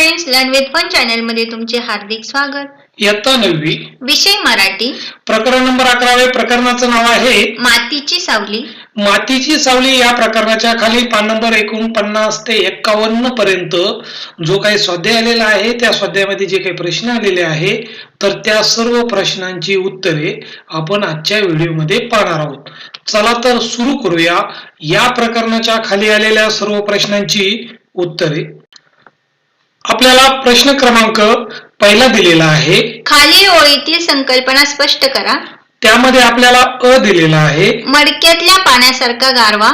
Friends learn with fun चॅनलमध्ये तुमचे हार्दिक स्वागत. इयत्ता नववी. विषय मराठी. प्रकरण नंबर अकरावे प्रकरणाचं नाव आहे मातीची सावली. मातीची सावली या प्रकरणाच्या खाली पान नंबर एकोणपन्नास ते एक्कावन्न पर्यंत जो काही स्वाध्याय आलेला आहे त्या स्वाध्यायामध्ये जे काही प्रश्न आलेले आहे तर त्या सर्व प्रश्नांची उत्तरे आपण आजच्या व्हिडिओमध्ये पाहणार आहोत. चला तर सुरू करूया. या प्रकरणाच्या खाली आलेल्या सर्व प्रश्नांची उत्तरे. आपल्याला प्रश्न क्रमांक पहिला दिलेला आहे. खालील ओळीतील संकल्पना स्पष्ट करा. त्यामध्ये आपल्याला अ दिलेला आहे. मडक्यातल्या पाण्यासारखा गारवा.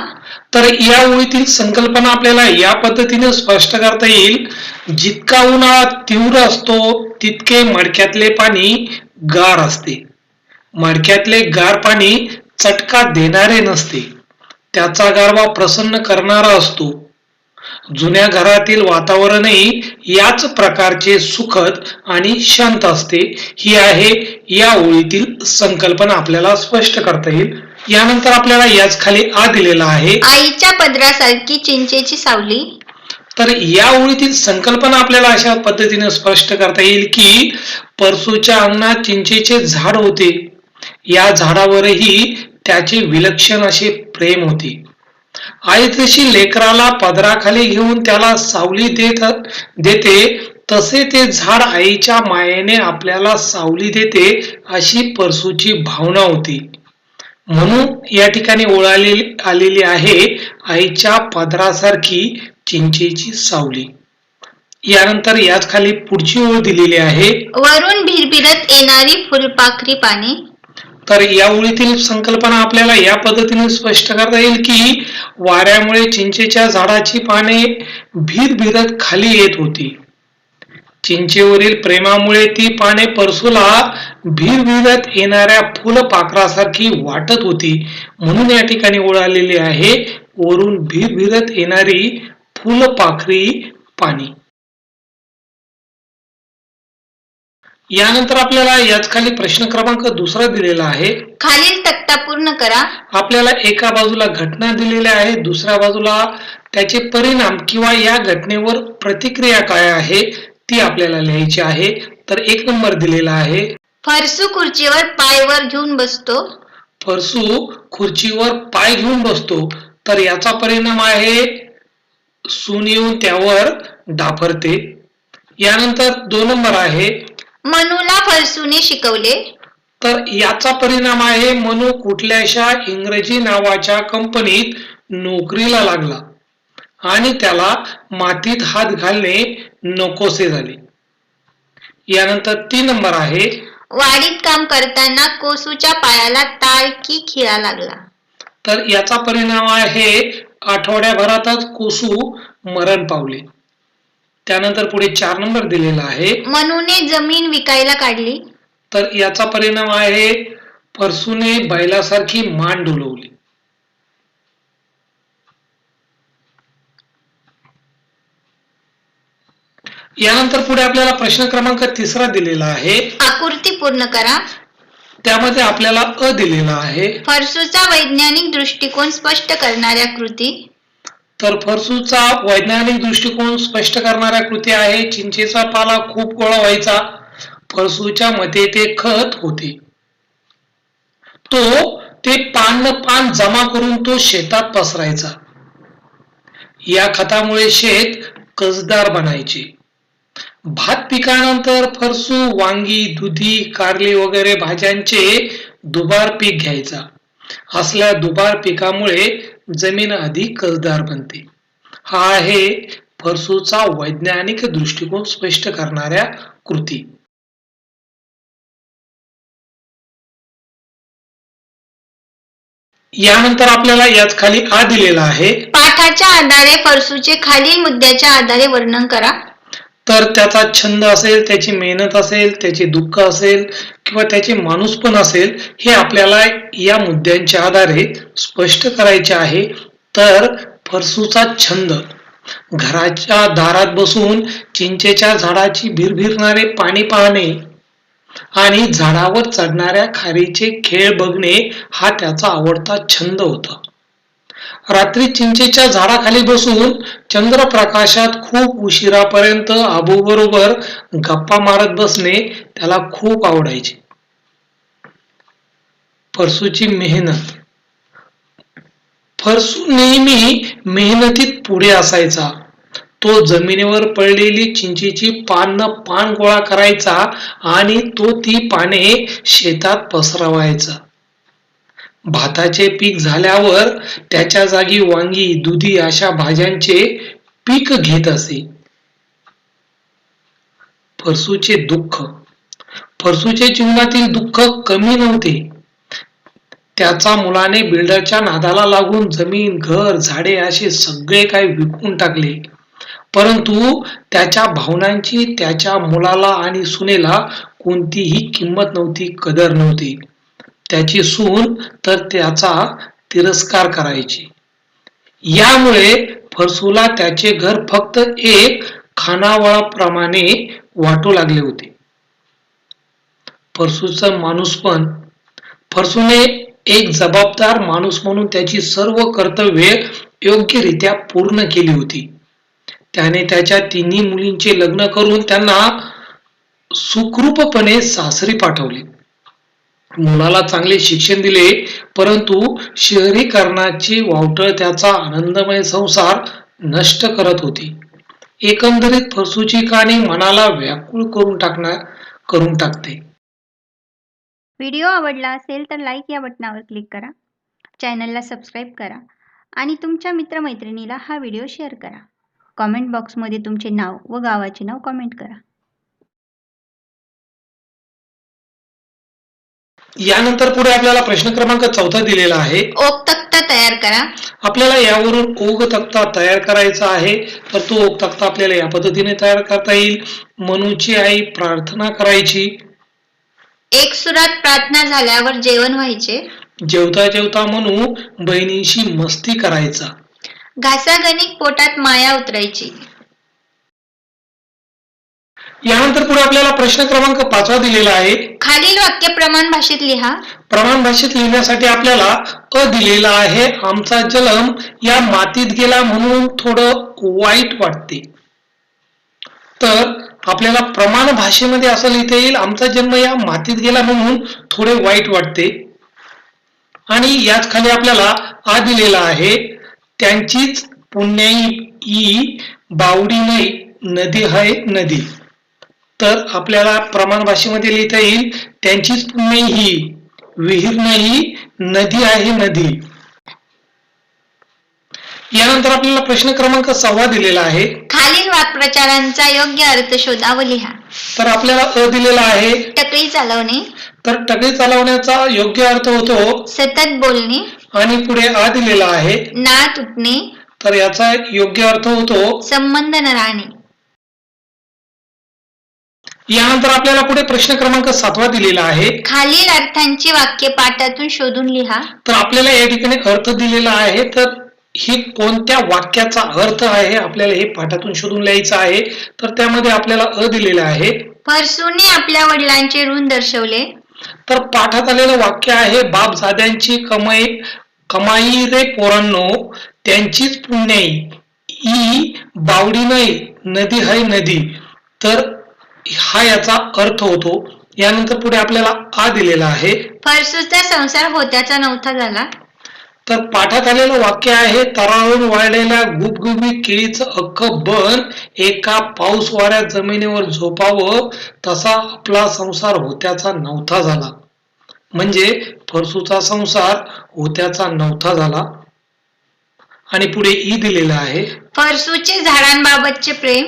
तर या ओळीतील संकल्पना आपल्याला या पद्धतीने स्पष्ट करता येईल. जितका उन्हाळा तीव्र असतो तितके मडक्यातले पाणी गार असते. मडक्यातले गार पाणी चटका देणारे नसते. त्याचा गारवा प्रसन्न करणारा असतो. जुन्या घरातील वातावरणही याच प्रकारचे सुखद आणि शांत असते. ही आहे या ओळीतील संकल्पना आपल्याला स्पष्ट करता येईल. यानंतर आपल्याला याच खाली आ दिलेला आहे. आईच्या पदरासारखी चिंचेची सावली. तर या ओळीतील संकल्पना आपल्याला अशा पद्धतीने स्पष्ट करता येईल की परसूच्या अंगणात चिंचेचे झाड होते. या झाडावरही त्याचे विलक्षण असे प्रेम होते. आई तशी लेकराला पदराखाली घेऊन त्याला सावली देत देते तसे ते झाड आईच्या मायेने आपल्याला सावली देते अशी परसूची भावना होती. म्हणून या ठिकाणी ओळाली आलेली आलेली आहे आईच्या पदरासारखी चिंचेची सावली. यानंतर याच खाली पुढची ओळ दिलेली आहे. वरून भिरभिरत येणारी फुलपाखरी पाने. तर या ओळीतील संकल्पना आपल्याला या पद्धतीने स्पष्ट करता येईल की वाऱ्यामुळे चिंचेच्या झाडाची पाने भिरभिरत खाली येत होती. चिंचेवरील प्रेमामुळे ती पाने परसूला भिरभिरत येणाऱ्या फुलपाखरासारखी वाटत होती. म्हणून या ठिकाणी ओळालेली आहे वरून भिरभिरत येणारी फुलपाखरी पाणी. यानंतर आपल्याला याच खाली प्रश्न क्रमांक दुसरा दिलेला आहे. खालील तक्ता पूर्ण करा. आपल्याला एका बाजूला घटना दिलेल्या आहे दुसऱ्या बाजूला त्याचे परिणाम किंवा या घटनेवर प्रतिक्रिया काय आहे ती आपल्याला लिहायची आहे. तर एक नंबर दिलेला आहे. फरसू खुर्चीवर पायवर घेऊन बसतो. फरसू खुर्चीवर पाय घेऊन बसतो. तर याचा परिणाम आहे सून येऊन त्यावर डाफरते. यानंतर दोन नंबर आहे मनूला फरसूने शिकवले. तर याचा परिणाम आहे मनू कुठल्याशा इंग्रजी नावाच्या कंपनीत नोकरीला लागला. आणि त्याला मातीत हात घालणे नकोसे झाले. यानंतर तीन नंबर आहे. वाडीत काम करताना कोसूच्या पायाला टाळकी खिळा लागला. तर याचा परिणाम आहे आठवड्याभरातच कोसू मरण पावले. त्यानंतर पुढे चार नंबर दिलेला आहे. मनूने जमीन विकायला काढली. तर याचा परिणाम आहे परसूने बैलासारखी मान डोलवली. यानंतर पुढे आपल्याला प्रश्न क्रमांक तिसरा दिलेला आहे. आकृती पूर्ण करा. त्यामध्ये आपल्याला अ दिलेला आहे. फरसूचा वैज्ञानिक दृष्टिकोन स्पष्ट करणाऱ्या कृती. तर फरसूचा वैज्ञानिक दृष्टिकोन स्पष्ट करणाऱ्या कृती आहे. चिंचेचा पाला खूप गोळा व्हायचा. फरसूच्या मते ते खत होते. तो ते पान पान जमा करून तो शेतात पसरायचा. या खतामुळे शेत कसदार बनायचे. भात पिकानंतर फरसू वांगी दुधी कारली वगैरे भाज्यांचे दुबार पीक घ्यायचा. असल्या दुबार पिकामुळे जमीन अधिक कसदार बनते. हा आहे फरसूचा वैज्ञानिक दृष्टिकोन स्पष्ट करणाऱ्या कृती. यानंतर आपल्याला याच खाली आ दिलेला आहे. पाठाच्या आधारे फरसूचे खालील मुद्द्याच्या आधारे वर्णन करा. तर त्याचा छंद असेल त्याची मेहनत असेल त्याचे दुःख असेल किंवा त्याचे माणूस पण असेल हे आपल्याला या मुद्द्यांच्या आधारे स्पष्ट करायचे आहे. तर फरसूचा छंद. घराच्या दारात बसून चिंचेच्या झाडाची भिरभिरणारे पाणी पाहणे आणि झाडावर चढणाऱ्या खारीचे खेळ बघणे हा त्याचा आवडता छंद होता. रात्री चिंचेच्या झाडाखाली बसून चंद्रप्रकाशात खूप उशिरापर्यंत आबू बरोबर गप्पा मारत बसणे त्याला खूप आवडायचे. फरसूची मेहनत. फरसू नेहमी मेहनतीत पुढे असायचा. तो जमिनीवर पडलेली चिंचेची पान पान गोळा करायचा आणि तो ती पाने शेतात पसरवायचा. भाताचे पीक झाल्यावर त्याच्या जागी वांगी दुधी अशा भाज्यांचे पीक घेत असे. फरसूचे दुःख. फरसूचे जीवनातील दुःख कमी नव्हते. त्याचा मुलाने बिल्डरच्या नादाला लागून जमीन घर झाडे असे सगळे काही विकून टाकले. परंतु त्याच्या भावनांची त्याच्या मुलाला आणि सुनेला कोणतीही किंमत नव्हती कदर नव्हती. त्याची सून तर त्याचा तिरस्कार करायची. यामुळे फरसूला त्याचे घर फक्त एक खानावळाप्रमाणे वाटू लागले होते. फरसूचं माणूसपण फरसूने एक जबाबदार माणूस म्हणून त्याची सर्व कर्तव्ये योग्यरित्या पूर्ण केली होती. त्याने त्याच्या तिन्ही मुलींचे लग्न करून त्यांना सुखरूपपणे सासरी पाठवले. मुलाला चांगले शिक्षण दिले परंतु शहरीकरणाची वावटळ त्याचा आनंदमय संसार नष्ट करत होती. एकंदरीत फरसूची कहाणी मनाला व्याकुळ करून टाकणार करून टाकते. व्हिडिओ आवडला असेल तर लाईक या बटनावर क्लिक करा. चॅनलला सबस्क्राईब करा आणि तुमच्या मित्रमैत्रिणीला हा व्हिडिओ शेअर करा. कॉमेंट बॉक्समध्ये तुमचे नाव व गावाचे नाव कॉमेंट करा. यानंतर पुढे आपल्याला प्रश्न क्रमांक चौथा दिलेला आहे. ओक तक्ता तयार करा. आपल्याला यावरून ओघ तक्ता तयार करायचा आहे. तर तो ओघ तक्ता आपल्याला या पद्धतीने तयार करता येईल. मनूची आई प्रार्थना करायची. एक सुरात प्रार्थना झाल्यावर जेवण व्हायचे. जेवता जेवता म्हणू बहिणींशी मस्ती करायचा. घासागणिक पोटात माया उतरायची. यानंतर पुढे आपल्याला प्रश्न क्रमांक पाचवा दिलेला आहे. खालील वाक्य प्रमाण भाषेत लिहा. प्रमाण भाषेत लिहिण्यासाठी आपल्याला अ दिलेला आहे आमचा जन्म या मातीत गेला म्हणून थोडं वाईट वाटते. तर आपल्याला प्रमाण भाषेमध्ये असं लिहिता येईल आमचा जन्म या मातीत गेला म्हणून थोडे वाईट वाटते. आणि याच खाली आपल्याला आ दिलेला आहे त्यांचीच पुण्याई बावडी नाही नदी आहे नदी. तर आपल्याला प्रमाण भाषेमध्ये लिहिता येईल त्यांचीच पुण्य ही विहीर नाही नदी आहे नदी. यानंतर आपल्याला प्रश्न क्रमांक सव्वा दिलेला आहे. खालील वाक्प्रचारांचा योग्य अर्थ शोधा व लिहा. तर आपल्याला अ दिलेला आहे. टकळी चालवणे. तर टगरी चालवण्याचा योग्य अर्थ होतो. सतत बोलणे. आणि पुढे आ दिलेला आहे. नाळ तुटणे. तर याचा योग्य अर्थ होतो. संबंध न राहणे. यानंतर आपल्याला पुढे प्रश्न क्रमांक सातवा दिलेला आहे. खालील अर्थांची वाक्य पाठातून शोधून लिहा. तर आपल्याला या ठिकाणी अर्थ दिलेला आहे. तर ही कोणत्या वाक्याचा अर्थ आहे आपल्याला हे पाठातून शोधून लिहायचं आहे. तर त्यामध्ये आपल्याला अ दिलेला आहे. फरसूने आपल्या वडिलांचे ऋण दर्शवले. तर पाठात आलेलं वाक्य आहे बापजाद्यांची कमाई कमाई रे पोरांनो त्यांचीच पुण्याई ई बावडी नाही नदी हाय नदी. तर हा याचा अर्थ होतो यानंतर पुढे आपल्याला आ दिलेला आहे. संसार होत्याचा नव्हता झाला. तर पाठात आलेलं वाक्य आहे तरावून वाढलेल्या गुबगुबी केळीचं अख्ख बन एका पाऊस वाऱ्या जमिनीवर झोपावं तसा आपला संसार होत्याचा नव्हता झाला. म्हणजे फरसूचा संसार होत्याचा नव्हता झाला. आणि पुढे ई दिलेला आहे. फरसूचे झाडांबाबतचे प्रेम.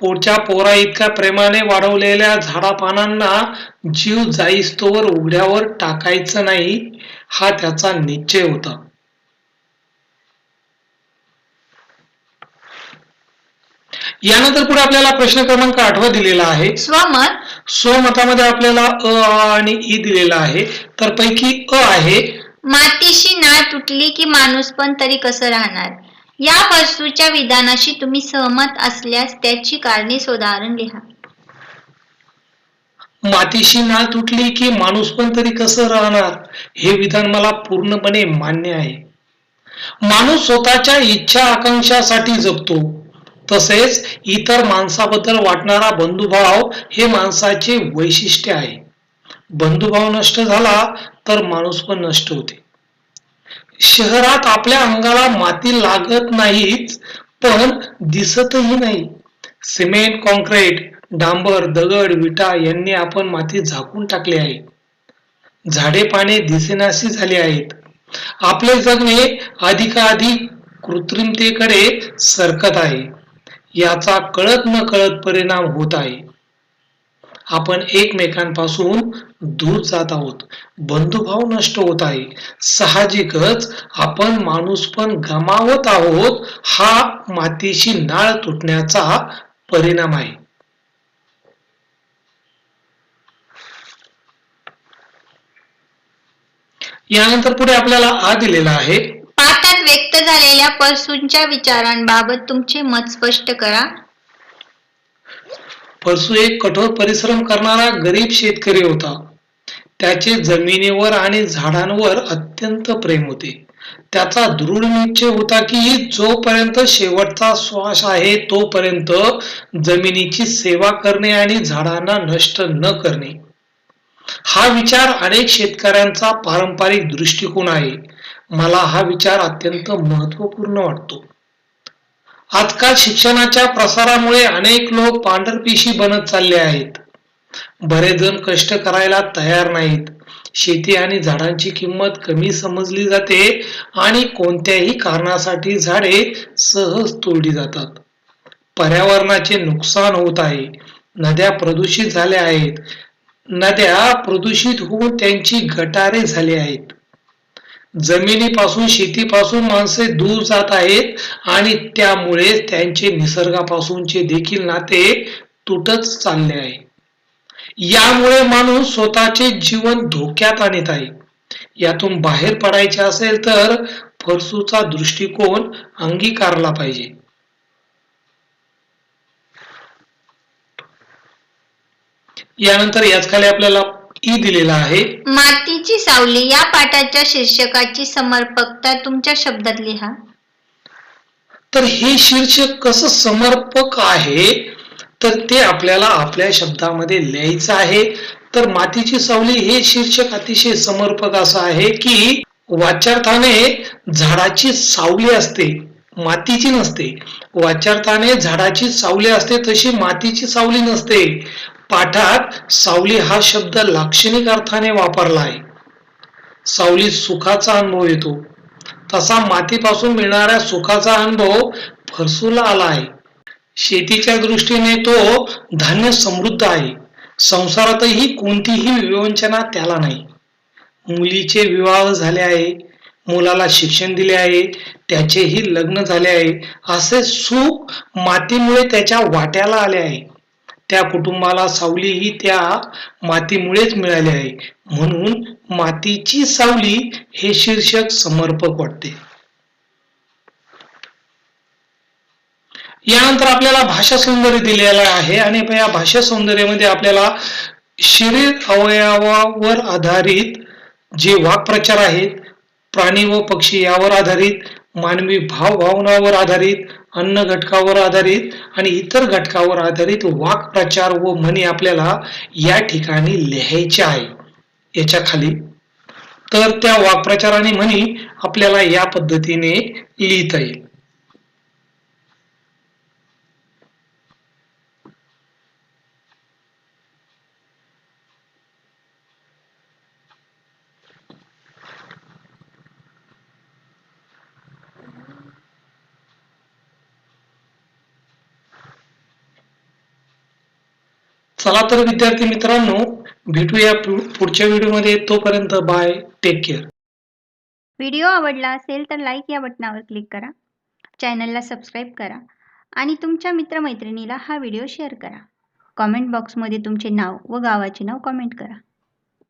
पोटच्या पोरा इतक्या प्रेमाने वाढवलेल्या झाडापानांना जीव जाईस्तोवर उघड्यावर टाकायचं नाही हा त्याचा निश्चय होता. यानंतर पुढे आपल्याला प्रश्न क्रमांक आठवा दिलेला आहे. स्वमत. स्वमतामध्ये आपल्याला अ आ आणि ई दिलेला आहे. तर पैकी अ आहे. मातीशी नाळ तुटली की माणूस पण तरी कसं राहणार? या वस्तूच्या विधानाशी तुम्ही सहमत असल्यास त्याची कारणे सोदाहरण लिहा. मातीशी नाळ तुटली की माणूस पण तरी कसं राहणार? हे विधान मला पूर्णपणे मान्य आहे. माणूस स्वतःच्या इच्छा आकांक्षासाठी जगतो. तसेच इतर माणसाबद्दल वाटणारा बंधुभाव हे माणसाचे वैशिष्ट्य आहे. बंधुभाव नष्ट झाला तर माणूस पण नष्ट होते. शहरात आपल्या अंगाला माती लागत नाहीच पण दिसतही नाही. सिमेंट कॉन्क्रीट डांबर दगड विटा यांनी आपण माती झाकून टाकली आहे. झाडे पाने दिसेनाशी झाली आहेत. आपले जगणे अधिकाधिक कृत्रिमतेकडे सरकत आहे. याचा कळत न कळत परिणाम होत आहे. आपण एकमेकांपासून दूर जात आहोत. बंधुभाव नष्ट होत आहे. साहजिकच आपण माणूस पण गमावत आहोत हा मातीशी नाळ तुटण्याचा परिणाम आहे. यानंतर पुढे आपल्याला आ दिलेला आहे. पाठात व्यक्त झालेल्या परसूंच्या विचारांबाबत तुमचे मत स्पष्ट करा. परसू एक कठोर परिश्रम करणारा गरीब शेतकरी होता. त्याचे जमिनीवर आणि झाडांवर अत्यंत प्रेम होते. त्याचा दृढ निश्चय होता की जोपर्यंत शेवटचा श्वास आहे तोपर्यंत जमिनीची सेवा करणे आणि झाडांना नष्ट न करणे. हा विचार अनेक शेतकऱ्यांचा पारंपरिक दृष्टिकोन आहे. मला हा विचार अत्यंत महत्त्वपूर्ण वाटतो. आजकाल शिक्षणाच्या प्रसारामुळे अनेक लोक पांढरपिशी बनत चालले आहेत. बरेच जण कष्ट करायला तयार नाहीत. शेती आणि झाडांची किंमत कमी समजली जाते आणि कोणत्याही कारणासाठी झाडे सहज तोडली जातात. पर्यावरणाचे नुकसान होत आहे. नद्या प्रदूषित झाल्या आहेत. नद्या प्रदूषित होऊन त्यांची गटारे झाली आहेत. जमिनीपासून शेतीपासून माणसे दूर जात आहेत आणि त्यामुळे त्यांचे निसर्गापासूनचे देखील नाते तुटत चालले आहे. यामुळे माणूस स्वतःचे जीवन धोक्यात आणत आहे. यातून बाहेर पडायचे असेल तर फरसूचा दृष्टिकोन अंगीकारला पाहिजे. यानंतर याच खाली आपल्याला ई दिलेला आहे. मातीची सावली या पाठाच्या शीर्षकाची समर्पकता तुमच्या शब्दात लिहा. तर हे शीर्षक कसं समर्पक आहे तर ते आपल्याला आपल्या शब्दामध्ये लिहायचं आहे. तर मातीची सावली हे शीर्षक अतिशय समर्पक असं आहे की वाच्यार्थाने झाडाची सावली असते मातीची नसते. वाच्यार्थाने झाडाची सावली असते तशी मातीची सावली नसते. पाठात सावली हा शब्द लाक्षणिक अर्थाने वापरला आहे. सावलीत सुखाचा अनुभव येतो. तसा मातीपासून मिळणाऱ्या सुखाचा अनुभव फरसूला आला आहे. शेतीच्या दृष्टीने तो धान्य समृद्ध आहे. संसारातही कोणतीही विवंचना त्याला नाही. मुलीचे विवाह झाले आहे मुलाला शिक्षण दिले आहे त्याचेही लग्न झाले आहे असे सुख मातीमुळे त्याच्या वाट्याला आले आहे. त्या कुटुंबाला सावली ही त्या मातीमुळेच मिळाली आहे. म्हणून मातीची सावली हे शीर्षक समर्पक वाटते. यानंतर आपल्याला भाषा सौंदर्य दिलेलं आहे आणि या भाषा सौंदर्यामध्ये आपल्याला शरीर अवयवावर आधारित जे वाक्प्रचार आहेत प्राणी व पक्षी यावर आधारित मानवी भावभावनावर आधारित अन्न घटकावर आधारित आणि इतर घटकावर आधारित वाक्प्रचार व म्हणी आपल्याला या ठिकाणी लिहायचे आहे. याच्या खाली. तर त्या वाक्प्रचार आणि म्हणी आपल्याला या पद्धतीने लिहिता येईल. चला तर विद्यार्थी मित्रांनो भेटूया पुढच्या व्हिडिओमध्ये. तोपर्यंत बाय टेक केअर व्हिडिओ आवडला असेल तर लाईक या बटनावर क्लिक करा. चॅनलला सबस्क्राईब करा. आणि तुमच्या मित्रमैत्रिणीला हा व्हिडिओ शेअर करा. कॉमेंट बॉक्समध्ये तुमचे नाव व गावाचे नाव कॉमेंट करा.